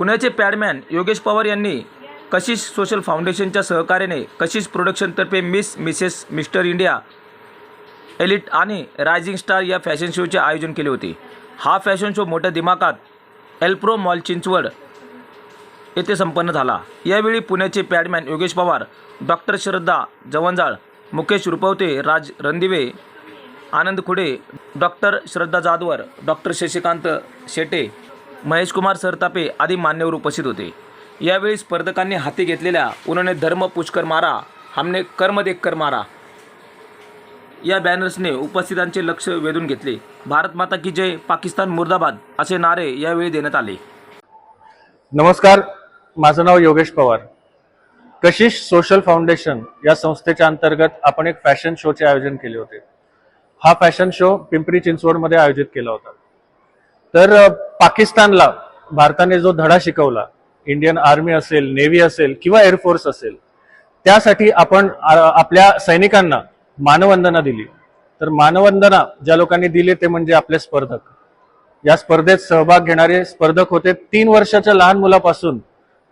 पुण्याचे पॅडमॅन योगेश पवार यांनी कशिश सोशल फाउंडेशनच्या सहकार्याने Kashish प्रोडक्शनतर्फे miss Mrs mister India elite आणि रायझिंग स्टार या फॅशन शोचे आयोजन केले होते. हा फॅशन शो मोठ्या दिमाकात एल्प्रो मॉल चिंचवड येथे संपन्न झाला. यावेळी पुण्याचे padman Yogesh Pawar doctor Shraddha Jawanjal Mukesh Rupwate Raj Randive Anand Khude doctor Shraddha Jadhavar doctor Shashikant Shete Maheshkumar Sartape आदी मान्यवर उपस्थित होते. यावेळी स्पर्धकांनी हाती घेतलेल्या उन्होंने धर्म पुष्कर मारा हमने कर्म देख कर मारा. या बॅनर्सने उपस्थितांचे लक्ष वेधून घेतले. भारत माता की जय पाकिस्तान मुर्दाबाद असे नारे यावेळी देण्यात आले. नमस्कार माझं नाव योगेश पवार. कशिश सोशल फाउंडेशन या संस्थेच्या अंतर्गत आपण एक फॅशन शोचे आयोजन केले होते. हा फॅशन शो पिंपरी चिंचवडमध्ये आयोजित केला होता. तर पाकिस्तानला भारताने जो धडा शिकवला इंडियन आर्मी असेल नेव्ही असेल किंवा एअरफोर्स असेल त्यासाठी आपण आपल्या सैनिकांना मानवंदना दिली. तर मानवंदना ज्या लोकांनी दिली ते म्हणजे आपले स्पर्धक. या स्पर्धेत सहभाग घेणारे स्पर्धक होते तीन वर्षाच्या लहान मुलापासून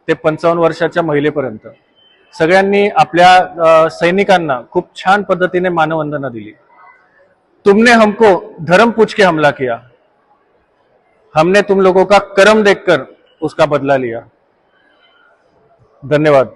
ते पंचावन्न वर्षाच्या महिलेपर्यंत. सगळ्यांनी आपल्या सैनिकांना खूप छान पद्धतीने मानवंदना दिली. तुमने हमको धर्म पूछ के हमला किया. हमने तुम लोगों का कर्म देखकर उसका बदला लिया। धन्यवाद।